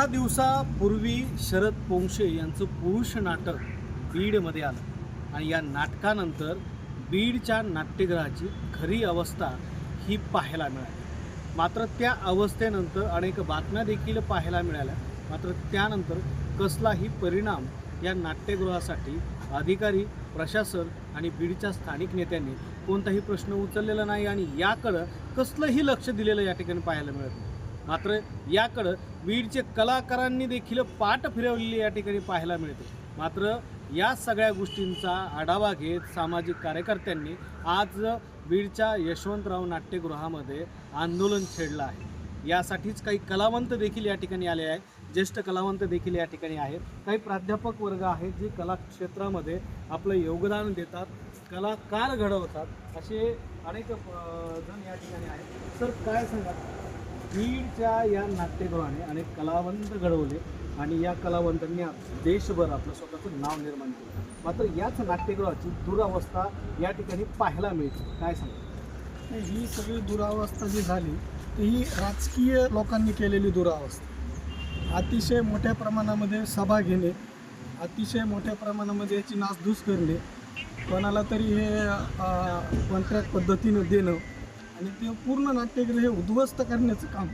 दहा दिवसापूर्वी शरद पोंक्षे यांचं पुरुष नाटक बीडमध्ये आलं. आणि या नाटकानंतर बीडच्या नाट्यगृहाची खरी अवस्था ही पाहायला मिळाली. मात्र त्या अवस्थेनंतर अनेक बातम्या देखील पाहायला मिळाल्या. मात्र त्यानंतर कसलाही परिणाम या नाट्यगृहासाठी अधिकारी प्रशासन आणि बीडच्या स्थानिक नेत्यांनी कोणताही प्रश्न उचललेला नाही आणि याकडं कसलंही लक्ष दिलेलं या ठिकाणी पाहायला मिळत नाही. मात्र याकडं बीडचे कलाकारांनी देखील पाठ फिरवलेली या ठिकाणी पाहायला मिळते. मात्र या सगळ्या गोष्टींचा आढावा घेत सामाजिक कार्यकर्त्यांनी आज बीडच्या यशवंतराव नाट्यगृहामध्ये आंदोलन छेडलं आहे. यासाठीच काही कलावंत देखील या ठिकाणी आले आहेत. ज्येष्ठ कलावंत देखील या ठिकाणी आहेत. काही प्राध्यापक वर्ग आहेत जे कला क्षेत्रामध्ये आपलं योगदान देतात कलाकार घडवतात असे अनेक जण या ठिकाणी आहेत. सर काय सांगा बीडच्या या नाट्यगृहाने अनेक कलावंत घडवले आणि या कलावंतांनी देशभर आपलं स्वतःचं नाव निर्माण केलं. मात्र याच नाट्यगृहाची दुरावस्था या ठिकाणी पाहायला मिळते. काय सांगा ही सगळी दुरावस्था जी झाली ती ही राजकीय लोकांनी केलेली दुरावस्था. अतिशय मोठ्या प्रमाणामध्ये सभा घेणे अतिशय मोठ्या प्रमाणामध्ये याची नासधूस करणे कोणाला तरी हे कॉन्ट्रॅक्ट पद्धतीनं देणं आणि ते पूर्ण नाट्यगृह हे उद्ध्वस्त करण्याचं काम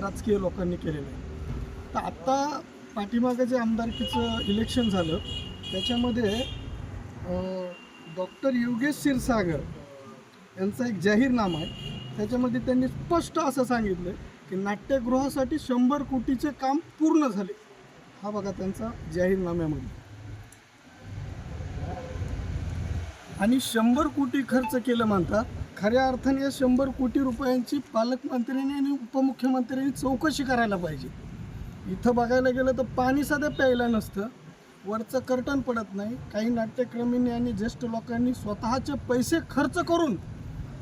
राजकीय लोकांनी केलेलं आहे. तर आत्ता पाठीमागं जे आमदारकीचं इलेक्शन झालं त्याच्यामध्ये डॉक्टर योगेश क्षीरसागर यांचा एक जाहीरनामा आहे. त्याच्यामध्ये त्यांनी स्पष्ट असं सांगितलं की नाट्यगृहासाठी शंभर कोटीचे काम पूर्ण झाले. हा बघा त्यांचा जाहीरनाम्यामध्ये आणि शंभर कोटी खर्च केलं म्हणतात खऱ्या अर्थाने शंभर कोटी रुपयांची पालकमंत्र्यांनी आणि उपमुख्यमंत्र्यांनी चौकशी करायला पाहिजे. इथं बघायला गेलं तर पाणी साधं प्यायला नसतं. वरचं कर्टन पडत नाही. काही नाट्यक्रमींनी आणि ज्येष्ठ लोकांनी स्वतःचे पैसे खर्च करून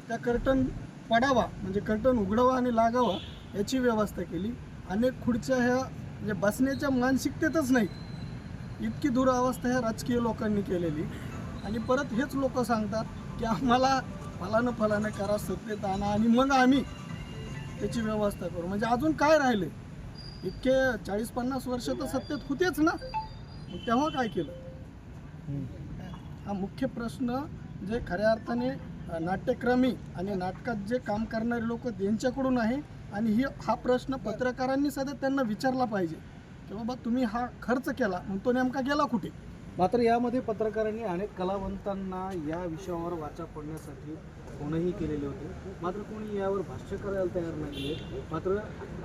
त्या कर्टन पडावा म्हणजे कर्टन उघडावा आणि लागावा याची व्यवस्था केली. अनेक खुर्च्या ह्या म्हणजे बसण्याच्या मानसिकतेतच नाही इतकी दुरावस्था ह्या राजकीय लोकांनी केलेली. आणि परत हेच लोक सांगतात की आम्हाला फलानं फलानं करा सत्तेत आणा आणि मग आम्ही त्याची व्यवस्था करू. म्हणजे अजून काय राहिले इतके चाळीस पन्नास वर्ष तर सत्तेत होतेच ना. मग तेव्हा काय केलं? हा मुख्य प्रश्न जे खऱ्या अर्थाने नाट्यक्रमी आणि नाटकात जे काम करणारे लोक यांच्याकडून आहे आणि ही हा प्रश्न पत्रकारांनी सध्या त्यांना विचारला पाहिजे. की बाबा तुम्ही हा खर्च केला मग तो नेमका गेला कुठे? मात्र यामध्ये पत्रकारांनी अनेक कलावंतांना या विषयावर वाचा पडण्यासाठी फोनही केलेले होते. मात्र कोणी यावर भाष्य करायला तयार नाही आहे मात्र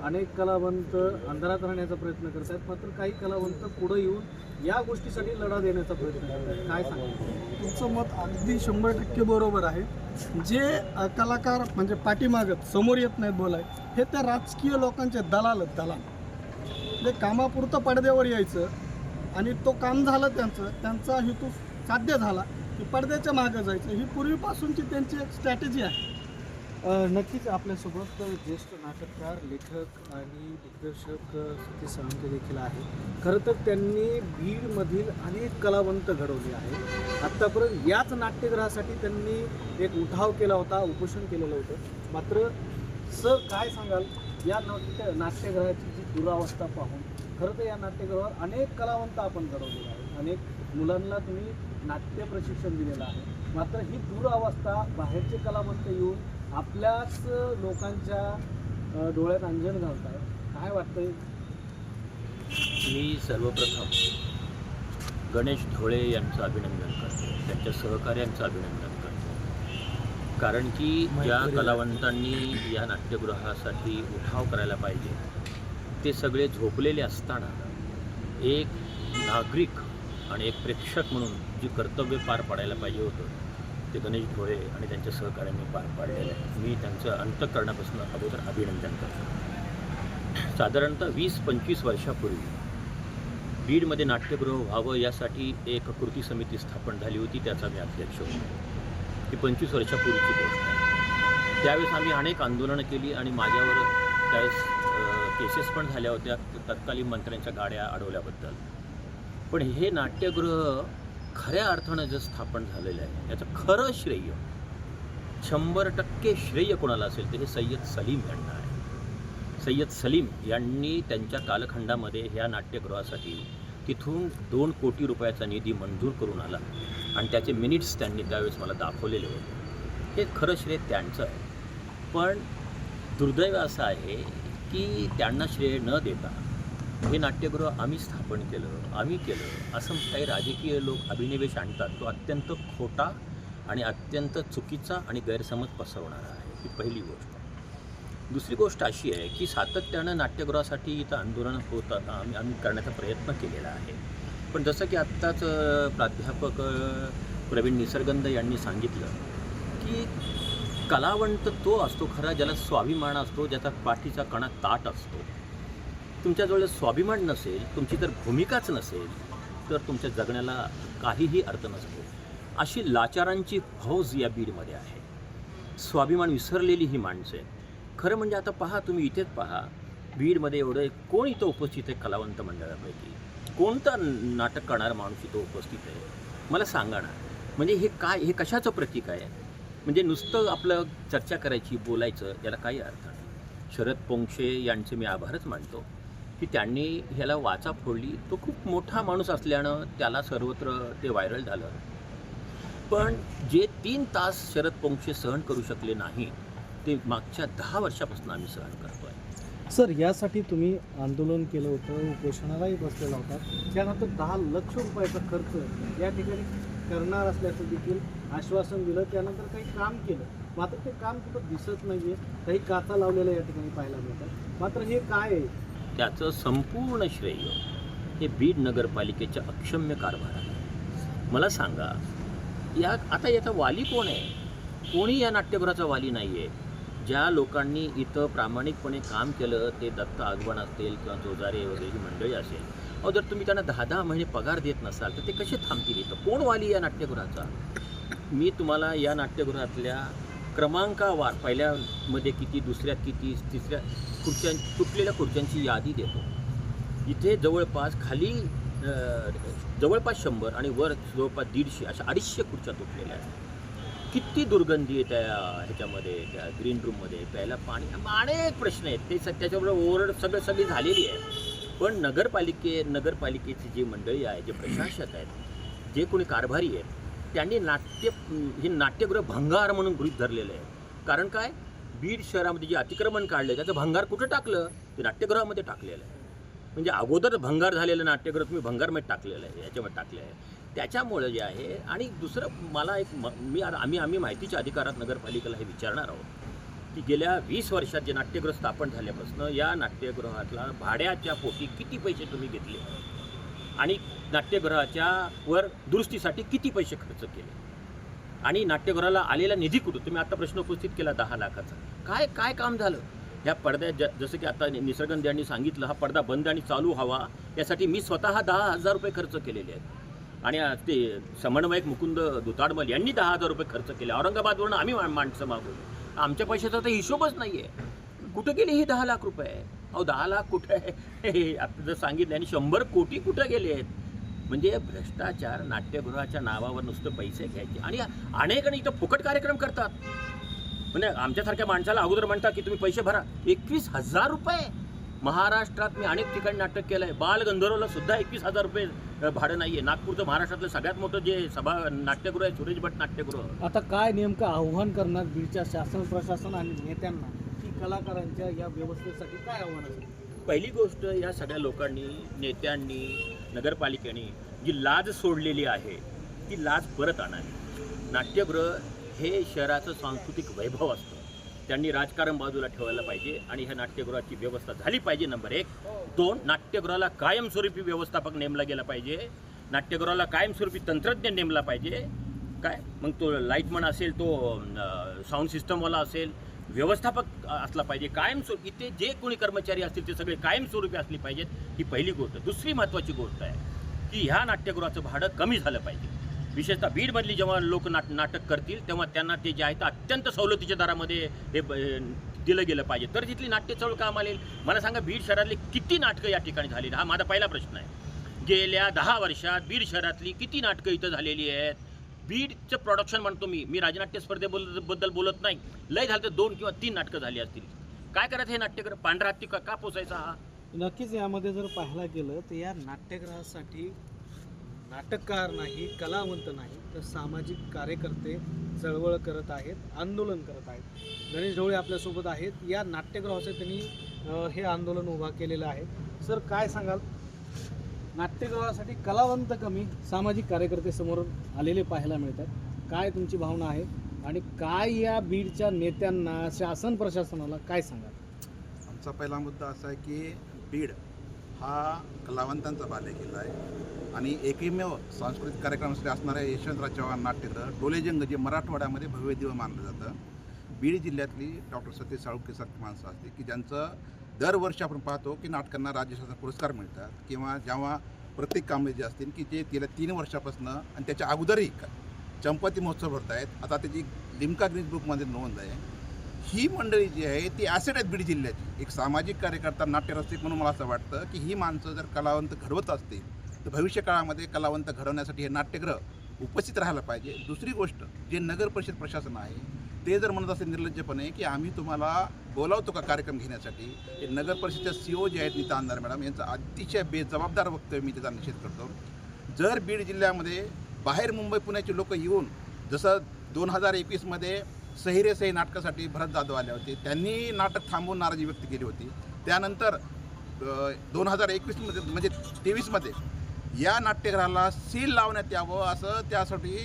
अनेक कलावंत अंधारात राहण्याचा प्रयत्न करत आहेत मात्र काही कलावंत पुढे येऊन या गोष्टीसाठी लढा देण्याचा प्रयत्न करत आहेत काय सांगा तुमचं मत अगदी शंभर टक्के बरोबर आहे. जे कलाकार म्हणजे पाठीमागत समोर येत नाहीत बोलाय हे त्या राजकीय लोकांचे दलाल आहेत, दलाल. ते कामापुरतं पडद्यावर यायचं आणि तो काम झालं त्यांचं त्यांचा हेतू साध्य झाला की पडद्याच्या मागं जायचं. ही पूर्वीपासूनची त्यांची एक स्ट्रॅटेजी आहे. नक्कीच आपल्यासोबत ज्येष्ठ नाटककार लेखक आणि दिग्दर्शक सती सतीश देखील आहे खरं तर त्यांनी बीडमधील अनेक कलावंत घडवले आहेत. आत्तापर्यंत याच नाट्यगृहासाठी त्यांनी एक उठाव केला होता उपोषण केलेलं होतं. मात्र सर काय सांगाल? या नाट्य नाट्यगृहाची जी दुरावस्था पाहून खरं तर या नाट्यगृहावर अनेक कलावंत आपण घडवलेले आहेत. अनेक मुलांना तुम्ही नाट्य प्रशिक्षण दिलेलं आहे. मात्र ही दुरावस्था बाहेरचे कलावंत येऊन आपल्याच लोकांच्या डोळ्यात अंजन घालत आहे काय वाटतंय? मी सर्वप्रथम गणेश ढोळे यांचं अभिनंदन करतो. त्यांच्या सहकार्यांचं अभिनंदन करतो. कारण की ज्या कलावंतांनी या नाट्यगृहासाठी उठाव करायला पाहिजे. ते सगळे झोपलेले असताना एक नागरिक आणि एक प्रेक्षक म्हणून जी कर्तव्य पार पाडायला पाहिजे होतं ते गणेश ढोळे आणि त्यांच्या सहकार्यांनी पार पाडलेलं आहे. मी त्यांचं अंतकरणापासून अगोदर अभिनंदन करतो. साधारणतः वीस पंचवीस वर्षापूर्वी बीडमध्ये नाट्यगृह व्हावं यासाठी एक कृती समिती स्थापन झाली होती त्याचा मी अध्यक्ष होतो. ही पंचवीस वर्षापूर्वीची गोष्ट आहे. त्यावेळेस आम्ही अनेक आंदोलनं केली आणि माझ्यावर त्यावेळेस केसेस पण झाल्या होत्या तत्कालीन मंत्र्यांच्या गाड्या अडवल्याबद्दल. पण हे नाट्यगृह खऱ्या अर्थानं जे स्थापन झालेलं आहे याचं खरं श्रेय शंभर टक्के श्रेय कोणाला असेल तर हे सय्यद सलीम यांना आहे. सय्यद सलीम यांनी त्यांच्या कालखंडामध्ये ह्या नाट्यगृहासाठी तिथून दोन कोटी रुपयाचा निधी मंजूर करून आला. आणि त्याचे मिनिट्स त्यांनी त्यावेळेस मला दाखवलेले होते. हे खरं श्रेय त्यांचं आहे. पण दुर्दैव असं आहे की त्यांना श्रेय न देता हे नाट्यगृह आम्ही स्थापन केलं आम्ही केलं असं काही राजकीय लोक अभिनिवेश आणतात तो अत्यंत खोटा आणि अत्यंत चुकीचा आणि गैरसमज पसरवणारा आहे ही पहिली गोष्ट. दुसरी गोष्ट अशी आहे की सातत्यानं नाट्यगृहासाठी इथं आंदोलन होत आम्ही आम्ही करण्याचा प्रयत्न केलेला आहे. पण जसं की आत्ताच प्राध्यापक प्रवीण निसर्गंद यांनी सांगितलं की कलावंत तो असतो खरा ज्याला स्वाभिमान असतो ज्याचा पाठीचा कणा ताट असतो. तुमच्याजवळ स्वाभिमान नसेल तुमची तर भूमिकाच नसेल तर तुमच्या जगण्याला काहीही अर्थ नसतो. अशी लाचारांची फौज या बीडमध्ये आहे. स्वाभिमान विसरलेली ही माणसं खरं म्हणजे आता पहा तुम्ही इथेच पहा बीडमध्ये एवढं कोण इथं उपस्थित आहे कलावंत मंडळापैकी? कोणता नाटक करणारा माणूस इथं उपस्थित आहे? मला सांगा ना. म्हणजे हे काय हे कशाचं प्रतीक आहे? म्हणजे नुसतं आपलं चर्चा करायची बोलायचं याला काही अर्थ नाही. शरद पोंक्षे यांचे मी आभारच मानतो की त्यांनी ह्याला वाचा फोडली. तो खूप मोठा माणूस असल्यानं त्याला सर्वत्र ते व्हायरल झालं. पण जे तीन तास शरद पोंक्षे सहन करू शकले नाही ते मागच्या दहा वर्षापासून आम्ही सहन करतो आहे सर यासाठी तुम्ही आंदोलन केलं होतं उपोषणालाही बसलेला होता. त्यानंतर दहा लक्ष रुपयाचा खर्च या ठिकाणी करणार असल्याचं देखील आश्वासन दिलं त्यानंतर काही काम केलं. मात्र ते काम कुठं दिसत नाहीये. काही काचा लावलेल्या या ठिकाणी पाहायला मिळतात. मात्र हे काय आहे? त्याचं संपूर्ण श्रेय हे बीड नगरपालिकेच्या अक्षम्य कारभाराला आहे. मला सांगा या आता याचा वाली कोण आहे? कोणी या नाट्यभराचा वाली नाही आहे ज्या लोकांनी इथं प्रामाणिकपणे काम केलं ते दत्त आगवण असतील किंवा जोजारे वगैरे ही मंडळी असेल. अहो जर तुम्ही त्यांना दहा दहा महिने पगार देत नसाल तर ते कसे थांबतील इथं? कोण वाली या नाट्यगृहाचा? मी तुम्हाला या नाट्यगृहातल्या क्रमांकावार पहिल्यामध्ये किती दुसऱ्यात किती तिसऱ्या खुर्च्यां तुटलेल्या खुर्च्यांची यादी देतो. इथे जवळपास खाली जवळपास शंभर आणि वर जवळपास दीडशे अशा अडीचशे खुर्च्या तुटलेल्या आहेत. किती दुर्गंधी आहे त्या ह्याच्यामध्ये त्या ग्रीन रूममध्ये प्यायला पाणी. अनेक प्रश्न आहेत. ते स- त्याच्याबरोबर ओरड सगळं सगळी झालेली आहे. पण नगरपालिके नगरपालिकेची जी मंडळी आहे जे प्रशासक आहेत जे कोणी कारभारी आहेत त्यांनी नाट्य हे नाट्यगृह भंगार म्हणून गृहीत धरलेलं आहे. कारण काय? बीड शहरामध्ये जे अतिक्रमण काढलं त्याचं भंगार कुठं टाकलं? ते नाट्यगृहामध्ये टाकलेलं आहे. म्हणजे अगोदर भंगार झालेलं नाट्यगृह तुम्ही भंगारमध्ये टाकलेलं आहे याच्यामध्ये टाकलं आहे. त्याच्यामुळे जे आहे आणि दुसरं मला एक म मी आम्ही आम्ही माहितीच्या अधिकारात नगरपालिकेला हे विचारणार आहोत की गेल्या वीस वर्षात जे नाट्यगृह स्थापन झाल्यापासून या नाट्यगृहातला भाड्याच्या पोटी किती पैसे तुम्ही घेतले? आणि नाट्यगृहाच्या वर दुरुस्तीसाठी किती पैसे खर्च केले? आणि नाट्यगृहाला आलेला निधी कुठं तुम्ही आता प्रश्न उपस्थित केला दहा लाखाचा. काय काय काम झालं? ह्या पडद्या ज जसं की आता नि- निसर्गंद यांनी सांगितलं हा पडदा बंद आणि चालू हवा यासाठी मी स्वतः दहा हजार रुपये खर्च केलेले आहेत. आणि ते समन्वयक मुकुंद दुताडमल यांनी दहा हजार रुपये खर्च केले. औरंगाबादवरून आम्ही मा- माणसं मागवली. आमच्या पैशाचा तर हिशोबच नाही आहे कुठं गेले हे दहा लाख रुपये? अहो दहा लाख कुठं आहे? हे आता जर सांगितलं आणि शंभर कोटी कुठं गेले आहेत? म्हणजे भ्रष्टाचार नाट्यगृहाच्या नावावर नुसतं पैसे घ्यायचे. आणि अनेक इथं फुकट कार्यक्रम करतात. म्हणजे आमच्यासारख्या माणसाला अगोदर म्हणतात की तुम्ही पैसे भरा. एकवीस हजार रुपये महाराष्ट्रात मी अनेक ठिकाणी नाटक केलं आहे बालगंधर्वला सुद्धा एकवीस हजार रुपये भाडं नाही आहे नागपूरचं महाराष्ट्रातलं सगळ्यात मोठं जे सभा नाट्यगृह आहे सुरेश भट नाट्यगृह. आता काय नेमकं आव्हान करणार बीडच्या शासन प्रशासन आणि नेत्यांना? कलाकारांच्या या व्यवस्थेसाठी काय आव्हान असेल? पहिली गोष्ट या सगळ्या लोकांनी नेत्यांनी नगरपालिकेने जी लाज सोडलेली आहे ती लाज परत आणावी. नाट्यगृह हे शहराचं सांस्कृतिक वैभव असतं. त्यांनी राजकारण बाजूला ठेवायला पाहिजे आणि ह्या नाट्यगृहाची व्यवस्था झाली पाहिजे नंबर एक. दोन नाट्यगृहाला कायमस्वरूपी व्यवस्थापक नेमला गेला पाहिजे. नाट्यगृहाला कायमस्वरूपी तंत्रज्ञ नेमला पाहिजे. काय? मग तो लाईटमन असेल तो साऊंड सिस्टमवाला असेल व्यवस्थापक असला पाहिजे कायमस्वरूपी इथे जे कोणी कर्मचारी असतील ते सगळे कायमस्वरूपी असले पाहिजेत. ही पहिली गोष्ट. दुसरी महत्त्वाची गोष्ट आहे की ह्या नाट्यगृहाचं भाडं कमी झालं पाहिजे. विशेषतः बीडमधली जेव्हा लोक नाट नाटक करतील तेव्हा त्यांना ते जे आहे ते अत्यंत सवलतीच्या दरामध्ये हे ब- दिलं गेलं पाहिजे. तर तिथली नाट्य चळवळ काम आलेल मला सांगा बीड शहरातली किती नाटकं या ठिकाणी झाली हा माझा पहिला प्रश्न आहे. गेल्या दहा वर्षात बीड शहरातली किती नाटकं इथं झालेली आहेत? बीडचं प्रोडक्शन म्हणतो मी. मी राजनाट्य स्पर्धेबद्दल बोलत नाही. लय झालं तर दोन किंवा तीन नाटकं झाली असतील. काय करायचं हे नाट्यगृह? पांढरा हत्ती का का पोचायचा हा? नक्कीच यामध्ये जर पाहायला गेलं तर या नाट्यगृहासाठी नाटककार नाही कलावंत नाही तर सामाजिक कार्यकर्ते चळवळ करत आहेत आंदोलन करत आहेत. गणेश ढवळे आपल्यासोबत आहेत. या नाट्यगृहाचं त्यांनी हे आंदोलन उभा केलेलं आहे. सर काय सांगाल? नाट्यगृहासाठी कलावंत कमी सामाजिक कार्यकर्ते समोर आलेले पाहायला मिळतात. काय तुमची भावना आहे? आणि काय या बीडच्या नेत्यांना शासन प्रशासनाला काय सांगा आमचा पहिला मुद्दा असा आहे की बीड हा कलावंतांचा बालेकिल्ला आहे. आणि एकमेव सांस्कृतिक कार्यक्रमासाठी असणाऱ्या यशवंतराव चव्हाण नाट्यगृह डोलेजंग जे मराठवाड्यामध्ये भव्य दिव मानलं जातं. बीड जिल्ह्यातली डॉक्टर सतीश साळुंके सारखी माणसं असते की ज्यांचं दरवर्षी आपण पाहतो की नाटकांना राज्य शासन पुरस्कार मिळतात किंवा जेव्हा प्रत्येक कामे जे असतील की जे गेल्या तीन वर्षापासून आणि त्याच्या अगोदरही क- चंपती महोत्सव भरत आहेत आता त्याची लिमका ग्रीन बुकमध्ये नोंद आहे. ही मंडळी जी आहे ती ॲसेट आहेत बीड जिल्ह्याची. एक सामाजिक कार्यकर्ता नाट्यरसिक म्हणून मला असं वाटतं की ही माणसं जर कलावंत घडवत असतील तर भविष्य काळामध्ये कलावंत घडवण्यासाठी हे नाट्यग्रह उपस्थित राहायला पाहिजे. दुसरी गोष्ट जे नगर परिषद प्रशासन आहे ते जर म्हणत असेल निर्लज्जपणे की आम्ही तुम्हाला बोलावतो का कार्यक्रम घेण्यासाठी हे नगर परिषदचे सी ओ जे आहेत नीता अंधार मॅडम यांचा अतिशय बेजबाबदार वक्तव्य मी त्याचा निषेध करतो. जर बीड जिल्ह्यामध्ये बाहेर मुंबई पुण्याचे लोक येऊन जसं दोन हजार एकवीसमध्ये सहिरे सही नाटकासाठी भरत जाधव आले होते त्यांनी नाटक थांबवून नाराजी व्यक्त केली होती. त्यानंतर दोन हजार एकवीसमध्ये म्हणजे तेवीसमध्ये या नाट्यगृहाला सील लावण्यात यावं असं त्यासाठी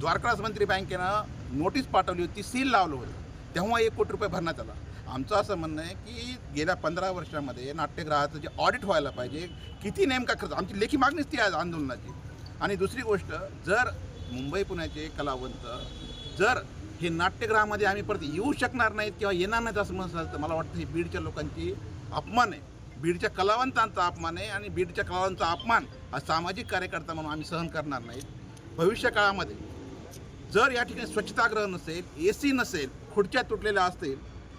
द्वारकास मंत्री बँकेनं नोटीस पाठवली होती सील लावलं होतं. तेव्हा एक कोटी रुपये भरण्यात आला. आमचं असं म्हणणं आहे की गेल्या पंधरा वर्षामध्ये नाट्यगृहाचं जे ऑडिट व्हायला पाहिजे किती नेमका खर्च आमची लेखी मागणीच ती आज आंदोलनाची. आणि दुसरी गोष्ट जर मुंबई पुण्याचे कलावंत जर हे नाट्यगृहामध्ये आम्ही परत येऊ शकणार नाहीत किंवा येणार नाहीत असं म्हणत तर मला वाटतं हे बीडच्या लोकांची अपमान आहे. बीडच्या कलावंतांचा अपमान आहे आणि बीडच्या कलावंतांचा अपमान हा सामाजिक कार्यकर्ता म्हणून आम्ही सहन करणार नाहीत. भविष्य काळामध्ये जर या ठिकाणी स्वच्छतागृह नसेल ए सी नसेल खुर्च्या तुटलेल्या असतील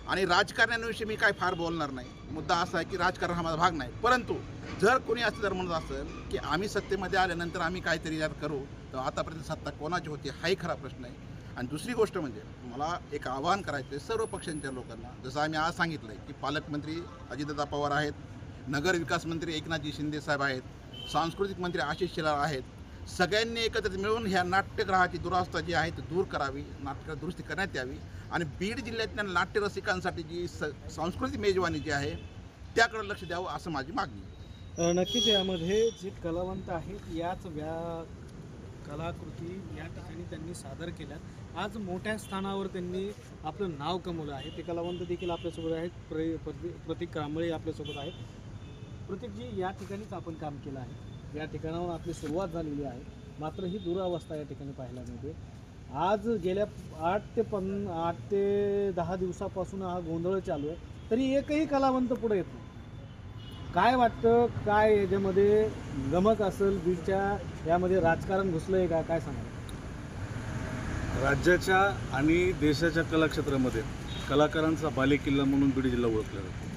आणि राजकारण्यांविषयी मी काय फार बोलणार नाही. मुद्दा असा आहे की राजकारण हा माझा भाग नाही. परंतु जर कोणी असं जर म्हणत असेल की आम्ही सत्तेमध्ये आल्यानंतर आम्ही काहीतरी यार करू तर आतापर्यंत सत्ता कोणाची होती हाही खरा प्रश्न आहे. आणि दुसरी गोष्ट म्हणजे मला एक आवाहन करायचं आहे सर्व पक्षांच्या लोकांना जसं आम्ही आज सांगितलं आहे की पालकमंत्री अजितदादा पवार आहेत नगर विकास मंत्री एकनाथजी शिंदे साहेब आहेत सांस्कृतिक मंत्री आशिष शेलार आहेत सगळ्यांनी एकत्रित मिळून ह्या नाट्यग्रहाची दुरावस्था जी आहे ती दूर करावी नाट्य दुरुस्ती करण्यात यावी. आणि बीड जिल्ह्यातल्या नाट्यरसिकांसाठी जी स सांस्कृतिक मेजवानी जी आहे त्याकडे लक्ष द्यावं असं माझी मागणी नक्कीच यामध्ये जे कलावंत आहेत याच व्या कलाकृती या ठिकाणी त्यांनी सादर केल्या आज मोठ्या स्थानावर त्यांनी आपलं नाव कमवलं आहे. ते कलावंत देखील आपल्यासोबत आहेत. प्र प्रतीक कांबळे आपल्यासोबत आहेत. प्रतीकजी या ठिकाणीच आपण काम केलं आहे. या ठिकाणावर आपली सुरुवात झालेली आहे. मात्र ही दुरावस्था या ठिकाणी पाहायला मिळते. आज गेल्या आठ ते पन आठ ते दहा दिवसापासून हा गोंधळ चालू आहे. तरी एकही कलावंत पुढे येत नाही. काय वाटतं? काय याच्यामध्ये गमक असेल? बीडच्या यामध्ये राजकारण घुसलं आहे का? काय सांगा राज्याच्या आणि देशाच्या कलाक्षेत्रामध्ये कलाकारांचा बालेकिल्ला म्हणून बीड जिल्हा ओळखला जातो.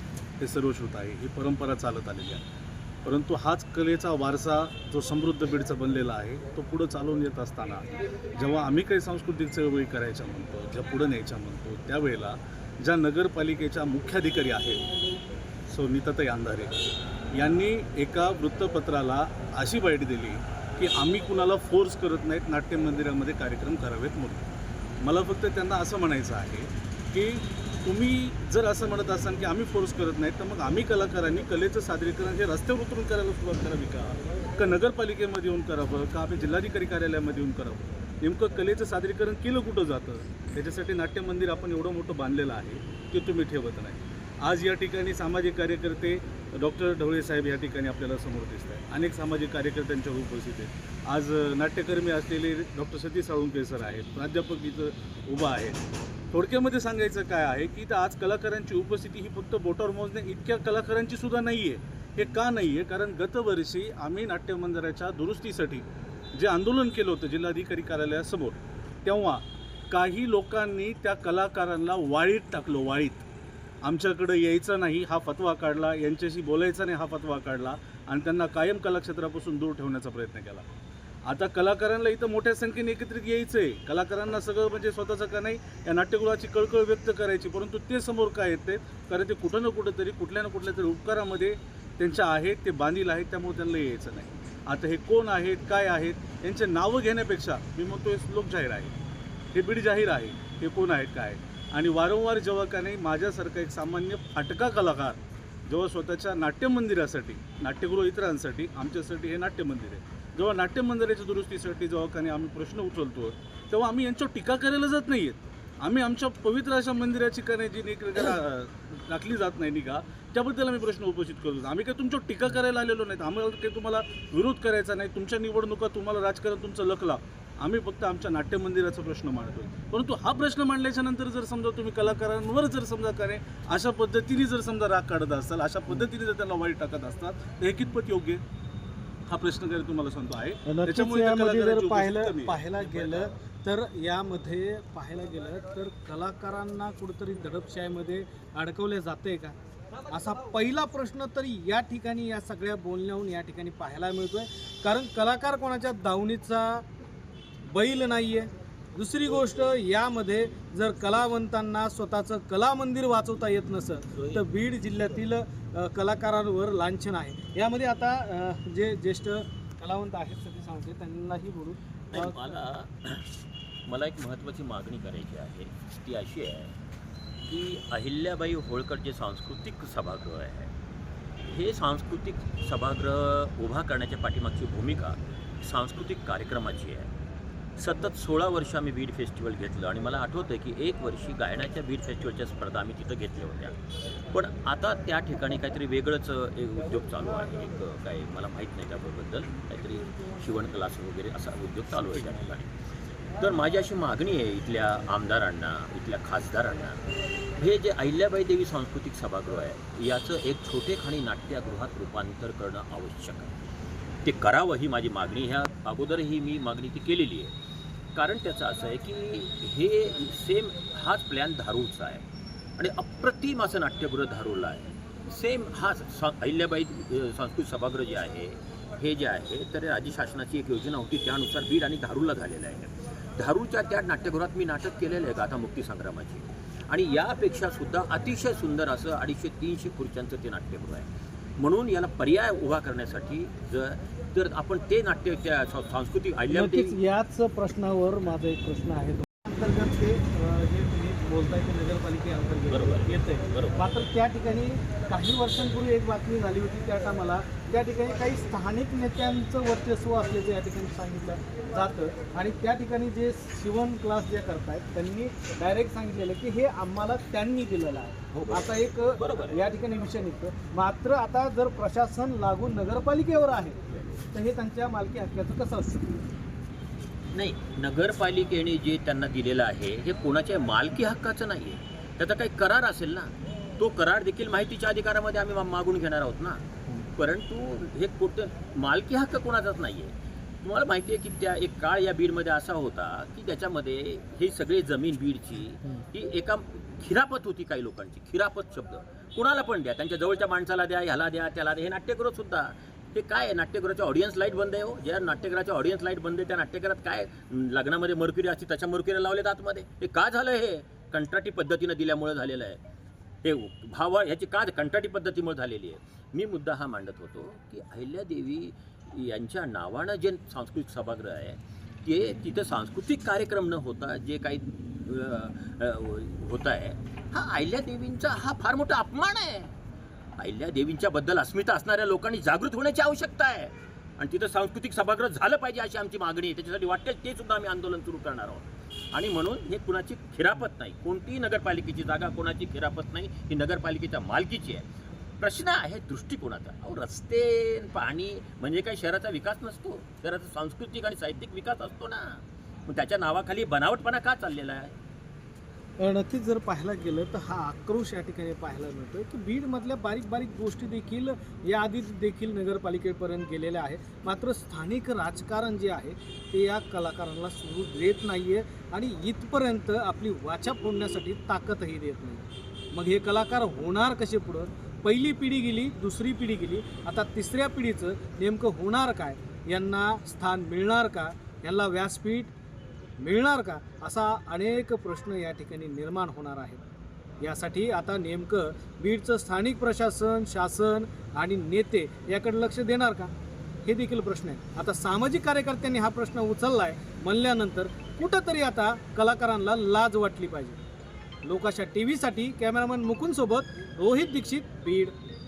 हे सर्वश्रुत आहे. ही परंपरा चालत आलेली आहे. परंतु हाच कलेचा वारसा जो समृद्ध बीडचा बनलेला आहे तो पुढं चालून येत असताना जेव्हा आम्ही काही सांस्कृतिक चळवळी करायच्या म्हणतो ज्या पुढं न्यायच्या म्हणतो त्यावेळेला ज्या नगरपालिकेच्या मुख्याधिकारी आहेत सो नीताताई अंधारे यांनी एका वृत्तपत्राला अशी बाईट दिली की आम्ही कुणाला फोर्स करत नाहीत नाट्य मंदिरामध्ये कार्यक्रम करावेत म्हणून. मला फक्त त्यांना असं म्हणायचं आहे की तुम्ही जर असं म्हणत असाल की आम्ही फोर्स करत नाहीत तर मग आम्ही कलाकारांनी कलेचं सादरीकरण हे रस्त्यावर उतरून करायला सुरुवात करावी का? का नगरपालिकेमध्ये येऊन करावं? का आम्ही जिल्हाधिकारी कार्यालयामध्ये येऊन करावं? नेमकं कलेचं सादरीकरण केलं कुठं जातं? त्याच्यासाठी नाट्य मंदिर आपण एवढं मोठं बांधलेलं आहे ते तुम्ही ठेवत नाही. आज या ठिकाणी सामाजिक कार्यकर्ते डॉक्टर ढवळे साहेब या ठिकाणी आपल्याला समोर दिसत आहेत. अनेक सामाजिक कार्यकर्त्यांच्या उपस्थित आहेत. आज नाट्यकर्मी असलेले डॉक्टर सतीश साळुंके सर आहेत. प्राध्यापक इथं उभा आहेत. थोडक्यामध्ये सांगायचं काय आहे की तर आज कलाकारांची उपस्थिती ही फक्त बोटावर मोजणे इतक्या कलाकारांची सुद्धा नाही आहे हे का नाही आहे कारण गतवर्षी आम्ही नाट्य मंदिराच्या दुरुस्तीसाठी जे आंदोलन केलं होतं जिल्हाधिकारी कार्यालयासमोर तेव्हा काही लोकांनी त्या कलाकारांना वाळीत टाकलं वाळीत. आमच्याकडं यायचं नाही हा फतवा काढला यांच्याशी बोलायचा नाही हा फतवा काढला आणि त्यांना कायम कलाक्षेत्रापासून दूर ठेवण्याचा प्रयत्न केला. आता कलाकारांना इथं मोठ्या संख्येने एकत्रित यायचं आहे कलाकारांना सगळं म्हणजे स्वतःचं का नाही या नाट्यगृहाची कळकळ व्यक्त करायची परंतु ते समोर काय येत आहेत कारण ते कुठं ना कुठं तरी कुठल्या ना कुठल्या तरी उपकारामध्ये त्यांच्या आहेत ते बांधील आहेत त्यामुळे त्यांना यायचं नाही. आता हे कोण आहेत काय आहेत यांचे नावं घेण्यापेक्षा मी म्हणतो हे लोक जाहीर आहे हे बीड जाहीर आहे हे कोण आहेत काय आणि वारंवार जेव्हा का नाही माझ्यासारखा एक सामान्य फाटका कलाकार जेव्हा स्वतःच्या नाट्यमंदिरासाठी नाट्यगृह इतरांसाठी आमच्यासाठी हे नाट्यमंदिर आहे. जेव्हा नाट्यमंदिराच्या दुरुस्तीसाठी जेव्हा काही आम्ही प्रश्न उचलतो तेव्हा आम्ही यांच्यावर टीका करायला जात नाही आहेत आम्ही आमच्या पवित्र अशा मंदिराची का नाही जी निक टाकली जात नाही निघा त्याबद्दल आम्ही प्रश्न उपस्थित करतो आम्ही काही तुमच्यावर टीका करायला आलेलो नाहीत. आम्हाला काही तुम्हाला विरोध करायचा नाही. तुमच्या निवडणुका तुम्हाला राजकारण तुमचं लकला आम्ही फक्त आमच्या नाट्यमंदिराचा प्रश्न मांडतोय. परंतु हा प्रश्न मांडल्याच्या नंतर जर समजा तुम्ही कलाकारांवर जर समजा करे अशा पद्धतीने जर समजा राग काढत असाल अशा पद्धतीने जर त्यांना वाईट टाकत असतात तर हे कितपत योग्य? आहे? हा प्रश्न काही तुम्हाला सांगतो आहे. त्याच्यामुळे जर पाहिलं आहे. पाहायला गेलं तर यामध्ये पाहायला गेलं तर कलाकारांना कुठंतरी दडपशाहीमध्ये अडकवले जाते का? असा पहिला प्रश्न तरी या ठिकाणी या सगळ्या बोलण्याहून या ठिकाणी पाहायला मिळतोय. कारण कलाकार कोणाच्या दावणीचा बैल नाहीये. दुसरी गोष्ट यामध्ये जर कलावंतांना स्वतःचं कला मंदिर वाचवता येत नसेल तर बीड जिल्ह्यातील कलाकारांवर लांछन आहे. यामध्ये आता जे ज्येष्ठ कलावंत आहेत सगळे सांगते त्यांनाही बोलू. मला मला एक महत्त्वाची मागणी करायची आहे. ती अशी आहे की अहिल्याबाई होळकर जे सांस्कृतिक सभागृह आहे हे सांस्कृतिक सभागृह उभा करण्याच्या पाठीमागची भूमिका सांस्कृतिक कार्यक्रमाची आहे. सतत सोळा वर्ष आम्ही बीड फेस्टिवल घेतलं आणि मला आठवतं आहे की एक वर्षी गायनाच्या बीड फेस्टिवलच्या स्पर्धा आम्ही तिथं घेतल्या होत्या. पण आता त्या ठिकाणी काहीतरी वेगळंच एक उद्योग चालू आहे. एक काय मला माहीत नाही त्याबद्दल. काहीतरी शिवण क्लास वगैरे असा उद्योग चालू आहे त्या ठिकाणी. तर माझी अशी मागणी आहे इथल्या आमदारांना इथल्या खासदारांना हे जे अहिल्याबाई देवी सांस्कृतिक सभागृह आहे याचं एक छोटेखानी नाट्यगृहात रूपांतर करणं आवश्यक आहे. ते करावं ही माझी मागणी. ह्या अगोदरही मी मागणी ती केलेली आहे. कारण त्याचं असं आहे की हे सेम हाच प्लॅन धारूचा आहे. आणि अप्रतिम असं नाट्यगृह धारूला आहे. सेम हाच सा अहिल्याबाई सांस्कृतिक सभागृह जे आहे हे जे आहे तर राज्य शासनाची एक योजना होती. त्यानुसार बीड आणि धारूला झालेलं आहे. धारूच्या त्या नाट्यगृहात मी नाटक केलेलं आहे गाथा मुक्तीसंग्रामाची आणि यापेक्षा सुद्धा अतिशय सुंदर असं अडीचशे तीनशे खुर्च्यांचं ते नाट्यगृह आहे. म्हणून याला पर्याय उभा करण्यासाठी जर जर आपण ते नाट्य त्या सा- सांस्कृतिक नक्कीच याच प्रश्नावर माझा एक प्रश्न आहे अंतर्गत ते जे तुम्ही बोलताय ते नगरपालिके बरोबर. येते बरोबर. मात्र त्या ठिकाणी काही वर्षांपूर्वी एक बातमी झाली होती त्या टायमाला त्या ठिकाणी काही स्थानिक नेत्यांचं वर्चस्व असल्याचं या ठिकाणी सांगितलं जातं आणि त्या ठिकाणी जे शिवण क्लास जे करतायत त्यांनी डायरेक्ट सांगितलेलं की हे आम्हाला त्यांनी दिलेलं आहे हो. आता एक बरोबर. या ठिकाणी विषय निघतो मात्र आता जर प्रशासन लागून नगरपालिकेवर आहे तर हे त्यांच्या मालकी हक्काचं कसं असतं? नाही नगरपालिकेने जे त्यांना दिलेलं आहे हे कोणाच्या मालकी हक्काचं नाही आहे त्याचा काही करार असेल ना तो करार देखील माहितीच्या अधिकारामध्ये आम्ही मागून घेणार आहोत ना. परंतु हे कुठं मालकी हक्क कोणाचाच नाही आहे तुम्हाला माहिती आहे की त्या एक काळ या बीडमध्ये असा होता की त्याच्यामध्ये ही सगळी जमीन बीडची ही एका खिरापत होती काही लोकांची खिरापत शब्द. कुणाला पण द्या त्यांच्या जवळच्या माणसाला द्या ह्याला द्या त्याला द्या हे नाट्यगृह सुद्धा. ते काय आहे? नाट्यगृहाची ऑडियन्स लाइट बंद आहे हो. ज्या नाट्यगृहाची ऑडियन्स लाइट बंद आहे त्या नाट्यगृहात काय लग्नामध्ये मर्क्युरी असते त्याच्या मर्क्युरी लावलेत आतमध्ये. हे का झालं हे? कंत्राटी पद्धतीनं दिल्यामुळे झालेलं आहे. हे भाव ह्याची का कंत्राटी पद्धतीमुळे झालेली आहे? मी मुद्दा हा मांडत होतो की अहिल्यादेवी यांच्या नावानं जे सांस्कृतिक सभागृह आहे ते तिथं सांस्कृतिक कार्यक्रम न होता जे काही होत आहे हा अहिल्यादेवींचा हा फार मोठा अपमान आहे. अहिल्यादेवींच्या बद्दल अस्मिता असणाऱ्या लोकांनी जागृत होण्याची आवश्यकता आहे. आणि तिथं सांस्कृतिक सभागृह झालं पाहिजे अशी आमची मागणी आहे. त्याच्यासाठी वाटते ते सुद्धा आम्ही आंदोलन सुरू करणार आहोत. आणि म्हणून हे कुणाची खिरापत नाही. कोणतीही नगरपालिकेची जागा कोणाची खिरापत नाही. ही नगरपालिकेच्या मालकीची आहे. प्रश्न आहे दृष्टिकोनाचा. अहो रस्ते पाणी म्हणजे काही शहराचा विकास नसतो. शहराचा सांस्कृतिक आणि साहित्यिक विकास असतो ना. मग त्याच्या नावाखाली बनावटपणा का चाललेला आहे? नक्कीच जर पाहायला गेलं तर हा आक्रोश या ठिकाणी पाहायला मिळतोय की बीडमधल्या बारीक बारीक गोष्टी देखील याआधी देखील नगरपालिकेपर्यंत गेलेल्या आहेत. मात्र स्थानिक राजकारण जे आहे ते या कलाकारांना सुरू देत नाही आहे आणि इथपर्यंत आपली वाचा फोडण्यासाठी ताकदही देत नाही मग हे कलाकार होणार कसे पुढं? पहिली पिढी गेली दुसरी पिढी गेली. आता तिसऱ्या पिढीचं नेमकं होणार काय? यांना स्थान मिळणार का? यांना व्यासपीठ मिळणार का? असा अनेक प्रश्न या ठिकाणी निर्माण होणार आहेत. यासाठी आता नेमकं बीडचं स्थानिक प्रशासन शासन आणि नेते याकडे लक्ष देणार का? हे देखील प्रश्न आहे आता सामाजिक कार्यकर्त्यांनी हा प्रश्न उचलला आहे म्हणल्यानंतर कुठंतरी आता कलाकारांना लाज वाटली पाहिजे. लोकाशा टी व्हीसाठी कॅमेरामॅन मुकुंदसोबत रोहित दीक्षित बीड.